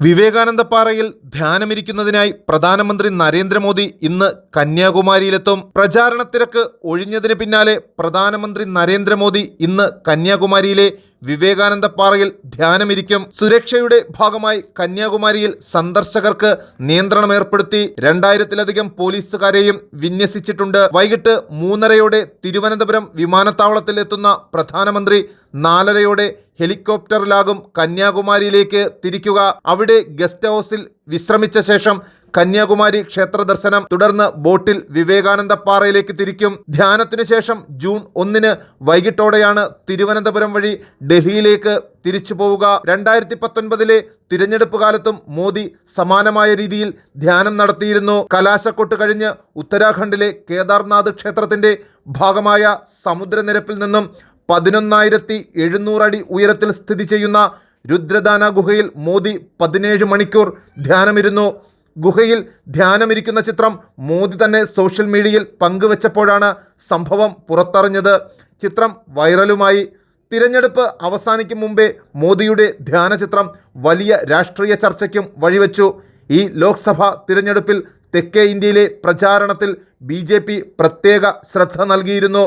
വിവേകാനന്ദ പാറയിൽ ധ്യാനമിരിക്കുന്നതിനായി പ്രധാനമന്ത്രി നരേന്ദ്രമോദി ഇന്ന് കന്യാകുമാരിയിലെത്തും. പ്രചാരണ തിരക്ക് ഒഴിഞ്ഞതിന് പിന്നാലെ പ്രധാനമന്ത്രി നരേന്ദ്രമോദി ഇന്ന് കന്യാകുമാരിയിലെ വിവേകാനന്ദ പാറയിൽ ധ്യാനമിരിക്കും. സുരക്ഷയുടെ ഭാഗമായി കന്യാകുമാരിയിൽ സന്ദർശകർക്ക് നിയന്ത്രണം ഏർപ്പെടുത്തി രണ്ടായിരത്തിലധികം പോലീസുകാരെയും വിന്യസിച്ചിട്ടുണ്ട്. വൈകിട്ട് മൂന്നരയോടെ തിരുവനന്തപുരം വിമാനത്താവളത്തിൽ എത്തുന്ന പ്രധാനമന്ത്രി നാലരയോടെ ഹെലികോപ്റ്ററിലാകും കന്യാകുമാരിയിലേക്ക് തിരിക്കുക. അവിടെ ഗസ്റ്റ് ഹൗസിൽ വിശ്രമിച്ച ശേഷം കന്യാകുമാരി ക്ഷേത്ര ദർശനം തുടർന്ന് ബോട്ടിൽ വിവേകാനന്ദ പാറയിലേക്ക് തിരിക്കും. ധ്യാനത്തിനു ശേഷം ജൂൺ ഒന്നിന് വൈകിട്ടോടെയാണ് തിരുവനന്തപുരം വഴി ഡൽഹിയിലേക്ക് തിരിച്ചു പോവുക. രണ്ടായിരത്തി പത്തൊൻപതിലെ തിരഞ്ഞെടുപ്പ് കാലത്തും മോദി സമാനമായ രീതിയിൽ ധ്യാനം നടത്തിയിരുന്നു. കലാശക്കൊട്ട് കഴിഞ്ഞ് ഉത്തരാഖണ്ഡിലെ കേദാർനാഥ് ക്ഷേത്രത്തിന്റെ ഭാഗമായ സമുദ്രനിരപ്പിൽ നിന്നും പതിനൊന്നായിരത്തി എഴുന്നൂറ് അടി ഉയരത്തിൽ സ്ഥിതി ചെയ്യുന്ന രുദ്രദാന ഗുഹയിൽ മോദി പതിനേഴ് മണിക്കൂർ ധ്യാനമിരുന്നു. ഗുഹയിൽ ധ്യാനമിരിക്കുന്ന ചിത്രം മോദി തന്നെ സോഷ്യൽ മീഡിയയിൽ പങ്കുവച്ചപ്പോഴാണ് സംഭവം പുറത്തറിഞ്ഞത്. ചിത്രം വൈറലുമായി. തിരഞ്ഞെടുപ്പ് അവസാനിക്കും മുമ്പേ മോദിയുടെ ധ്യാന ചിത്രം വലിയ രാഷ്ട്രീയ ചർച്ചയ്ക്കും വഴിവെച്ചു. ഈ ലോക്സഭാ തിരഞ്ഞെടുപ്പിൽ തെക്കേ ഇന്ത്യയിലെ പ്രചാരണത്തിൽ ബി പ്രത്യേക ശ്രദ്ധ നൽകിയിരുന്നു.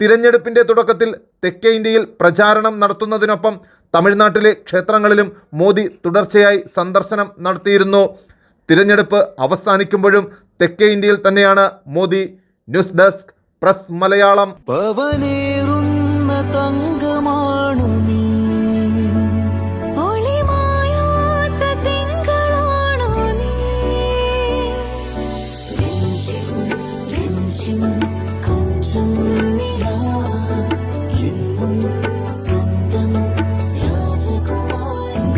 തിരഞ്ഞെടുപ്പിന്റെ തുടക്കത്തിൽ തെക്കേ ഇന്ത്യയിൽ പ്രചാരണം നടത്തുന്നതിനൊപ്പം തമിഴ്നാട്ടിലെ ക്ഷേത്രങ്ങളിലും മോദി തുടർച്ചയായി സന്ദർശനം നടത്തിയിരുന്നു. തിരഞ്ഞെടുപ്പ് അവസാനിക്കുമ്പോഴും തെക്കേ ഇന്ത്യയിൽ തന്നെയാണ് Modi news desk press Malayalam. രാജകുമാരി